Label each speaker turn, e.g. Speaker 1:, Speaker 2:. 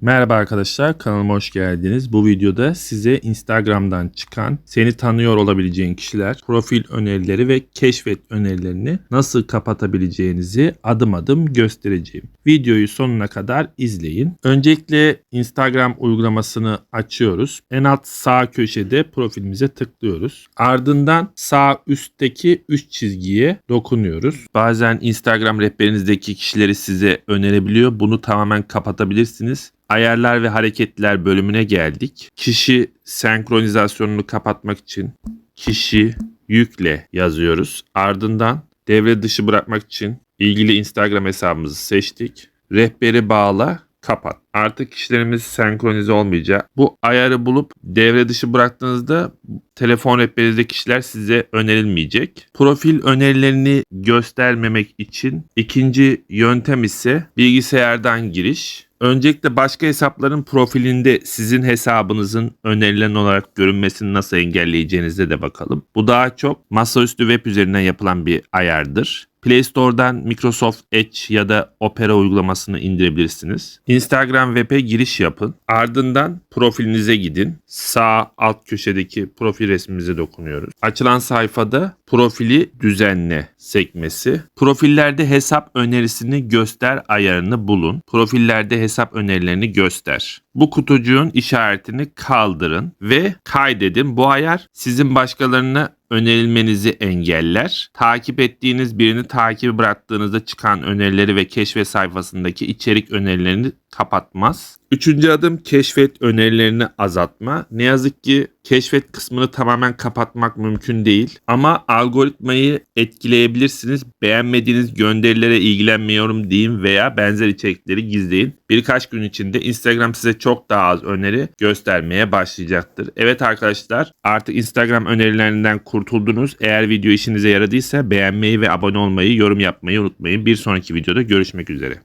Speaker 1: Merhaba arkadaşlar kanalıma hoş geldiniz. Bu videoda size Instagram'dan çıkan seni tanıyor olabileceğin kişiler, profil önerileri ve keşfet önerilerini nasıl kapatabileceğinizi adım adım göstereceğim. Videoyu sonuna kadar izleyin. Öncelikle Instagram uygulamasını açıyoruz. En alt sağ köşede profilimize tıklıyoruz. Ardından sağ üstteki 3 çizgiye dokunuyoruz. Bazen Instagram rehberinizdeki kişileri size önerebiliyor. Bunu tamamen kapatabilirsiniz. Ayarlar ve hareketler bölümüne geldik. Kişi senkronizasyonunu kapatmak için kişi yükle yazıyoruz. Ardından devre dışı bırakmak için ilgili Instagram hesabımızı seçtik. Rehberi bağla, kapat. Artık kişilerimiz senkronize olmayacak. Bu ayarı bulup devre dışı bıraktığınızda telefon rehberinizdeki kişiler size önerilmeyecek. Profil önerilerini göstermemek için ikinci yöntem ise bilgisayardan giriş. Öncelikle başka hesapların profilinde sizin hesabınızın önerilen olarak görünmesini nasıl engelleyeceğinize de bakalım. Bu daha çok masaüstü web üzerinden yapılan bir ayardır. Play Store'dan Microsoft Edge ya da Opera uygulamasını indirebilirsiniz. Instagram web'e giriş yapın. Ardından profilinize gidin. Sağ alt köşedeki profil resmimize dokunuyoruz. Açılan sayfada profili düzenle sekmesi. Profillerde hesap önerisini göster ayarını bulun. Profillerde hesap önerilerini göster. Bu kutucuğun işaretini kaldırın ve kaydedin. Bu ayar sizin başkalarına önerilmenizi engeller. Takip ettiğiniz birini takibi bıraktığınızda çıkan önerileri ve keşfet sayfasındaki içerik önerilerini kapatmaz. Üçüncü adım keşfet önerilerini azaltma. Ne yazık ki keşfet kısmını tamamen kapatmak mümkün değil. Ama algoritmayı etkileyebilirsiniz. Beğenmediğiniz gönderilere ilgilenmiyorum deyin veya benzer içerikleri gizleyin. Birkaç gün içinde Instagram size çok daha az öneri göstermeye başlayacaktır. Evet arkadaşlar artık Instagram önerilerinden kurtuldunuz. Eğer video işinize yaradıysa beğenmeyi ve abone olmayı, yorum yapmayı unutmayın. Bir sonraki videoda görüşmek üzere.